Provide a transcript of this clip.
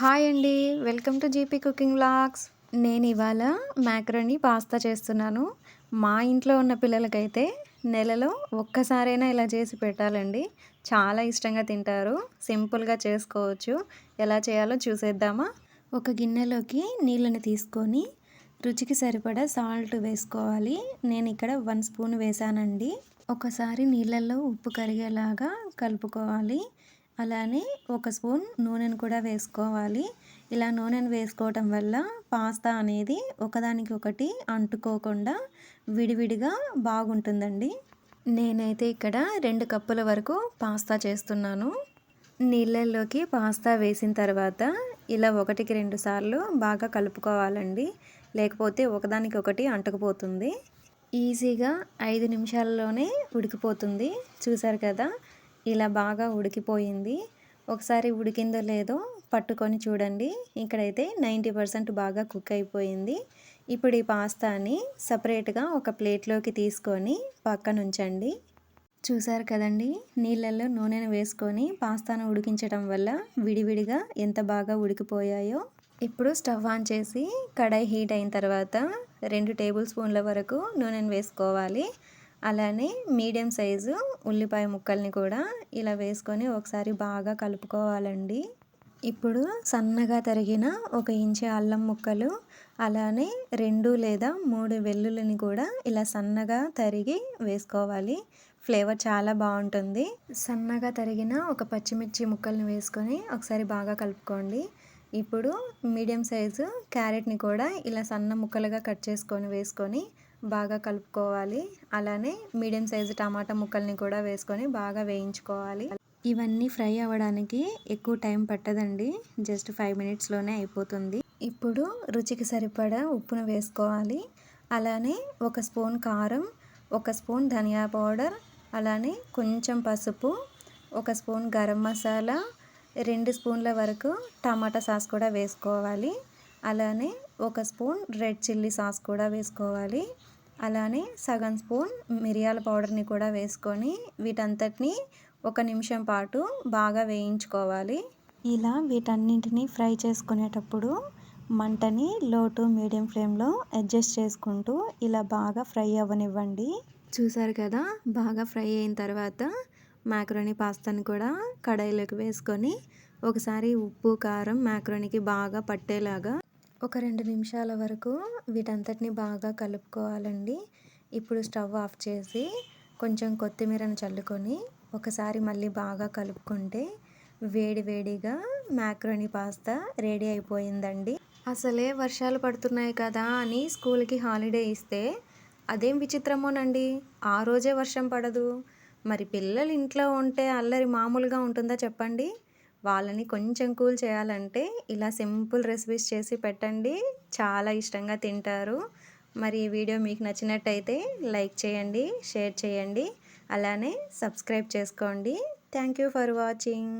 Hi అండి. Welcome to GP cooking vlogs. నేను ఇవాళ మ్యాక్రోని పాస్తా చేస్తున్నాను. మా ఇంట్లో ఉన్న పిల్లలకైతే నెలలో ఒక్కసారైనా ఇలా చేసి పెట్టాలండి. చాలా ఇష్టంగా తింటారు. సింపుల్గా చేసుకోవచ్చు. ఎలా చేయాలో చూసేద్దామా? ఒక గిన్నెలోకి నీళ్ళని తీసుకొని రుచికి సరిపడా సాల్ట్ వేసుకోవాలి. నేను ఇక్కడ వన్ స్పూన్ వేసానండి ఒకసారి నీళ్ళల్లో ఉప్పు కరిగేలాగా కలుపుకోవాలి. అలానే ఒక స్పూన్ నూనెను కూడా వేసుకోవాలి. ఇలా నూనెను వేసుకోవటం వల్ల పాస్తా అనేది ఒకదానికి ఒకటి అంటుకోకుండా విడివిడిగా బాగుంటుందండి. నేనైతే ఇక్కడ రెండు కప్పుల వరకు పాస్తా చేస్తున్నాను. నీళ్ళల్లోకి పాస్తా వేసిన తర్వాత ఇలా ఒకటికి రెండు సార్లు బాగా కలుపుకోవాలండి. లేకపోతే ఒకదానికి ఒకటి అంటుకుపోతుంది. ఈజీగా ఐదు నిమిషాల్లోనే ఉడికిపోతుంది. చూసారు కదా? ఇలా బాగా ఉడికిపోయింది. ఒకసారి ఉడికిందో లేదో పట్టుకొని చూడండి. ఇక్కడైతే నైంటీ పర్సెంట్ బాగా కుక్ అయిపోయింది. ఇప్పుడు ఈ పాస్తాని సపరేట్గా ఒక ప్లేట్లోకి తీసుకొని పక్కన ఉంచండి చూసారు కదండి? నీళ్ళల్లో నూనెను వేసుకొని పాస్తాను ఉడికించడం వల్ల విడివిడిగా ఎంత బాగా ఉడికిపోయాయో. ఇప్పుడు స్టవ్ ఆన్ చేసి కడాయి హీట్ అయిన తర్వాత రెండు టేబుల్ స్పూన్ల వరకు నూనెను వేసుకోవాలి. అలానే మీడియం సైజు ఉల్లిపాయ ముక్కల్ని కూడా ఇలా వేసుకొని ఒకసారి బాగా కలుపుకోవాలండి. ఇప్పుడు సన్నగా తరిగిన ఒక ఇంచు అల్లం ముక్కలు అలానే రెండు లేదా మూడు వెల్లుల్లిని కూడా ఇలా సన్నగా తరిగి వేసుకోవాలి. ఫ్లేవర్ చాలా బాగుంటుంది. సన్నగా తరిగిన ఒక పచ్చిమిర్చి ముక్కల్ని వేసుకొని ఒకసారి బాగా కలుపుకోండి. ఇప్పుడు మీడియం సైజు క్యారెట్ని కూడా ఇలా సన్న ముక్కలుగా కట్ చేసుకొని వేసుకొని బాగా కలుపుకోవాలి. అలానే మీడియం సైజు టమాటా ముక్కల్ని కూడా వేసుకొని బాగా వేయించుకోవాలి. ఇవన్నీ ఫ్రై అవ్వడానికి ఎక్కువ టైం పట్టదండి. జస్ట్ ఫైవ్ మినిట్స్లోనే అయిపోతుంది. ఇప్పుడు రుచికి సరిపడా ఉప్పును వేసుకోవాలి. అలానే ఒక స్పూన్ కారం ఒక స్పూన్ ధనియా పౌడర్ అలానే కొంచెం పసుపు ఒక స్పూన్ గరం మసాలా రెండు స్పూన్ల వరకు టమాటా సాస్ కూడా వేసుకోవాలి. అలానే ఒక స్పూన్ రెడ్ చిల్లీ సాస్ కూడా వేసుకోవాలి. అలానే సగం స్పూన్ మిరియాల పౌడర్ని కూడా వేసుకొని వీటంతటిని ఒక నిమిషం పాటు బాగా వేయించుకోవాలి. ఇలా వీటన్నింటినీ ఫ్రై చేసుకునేటప్పుడు మంటని లో టు మీడియం ఫ్లేమ్లో అడ్జస్ట్ చేసుకుంటూ ఇలా బాగా ఫ్రై అవ్వనివ్వండి. చూసారు కదా? బాగా ఫ్రై అయిన తర్వాత మ్యాక్రోని పాస్తాని కూడా కడాయిలోకి వేసుకొని ఒకసారి ఉప్పు కారం మ్యాక్రోనికి బాగా పట్టేలాగా ఒక రెండు నిమిషాల వరకు వీటంతటిని బాగా కలుపుకోవాలండి. ఇప్పుడు స్టవ్ ఆఫ్ చేసి కొంచెం కొత్తిమీరను చల్లుకొని ఒకసారి మళ్ళీ బాగా కలుపుకుంటే వేడి వేడిగా మ్యాక్రోని పాస్తా రెడీ అయిపోయిందండి. అసలే వర్షాలు పడుతున్నాయి కదా అని స్కూల్కి హాలిడే ఇస్తే అదేం విచిత్రమోనండి? ఆ రోజే వర్షం పడదు. మరి పిల్లలు ఇంట్లో ఉంటే అల్లరి మామూలుగా ఉంటుందా చెప్పండి? వాళ్ళని కొంచెం కూల్ చేయాలంటే ఇలా సింపుల్ రెసిపీస్ చేసి పెట్టండి. చాలా ఇష్టంగా తింటారు. మరి ఈ వీడియో మీకు నచ్చినట్టయితే లైక్ చేయండి షేర్ చేయండి. అలానే సబ్స్క్రైబ్ చేసుకోండి. Thank you for watching.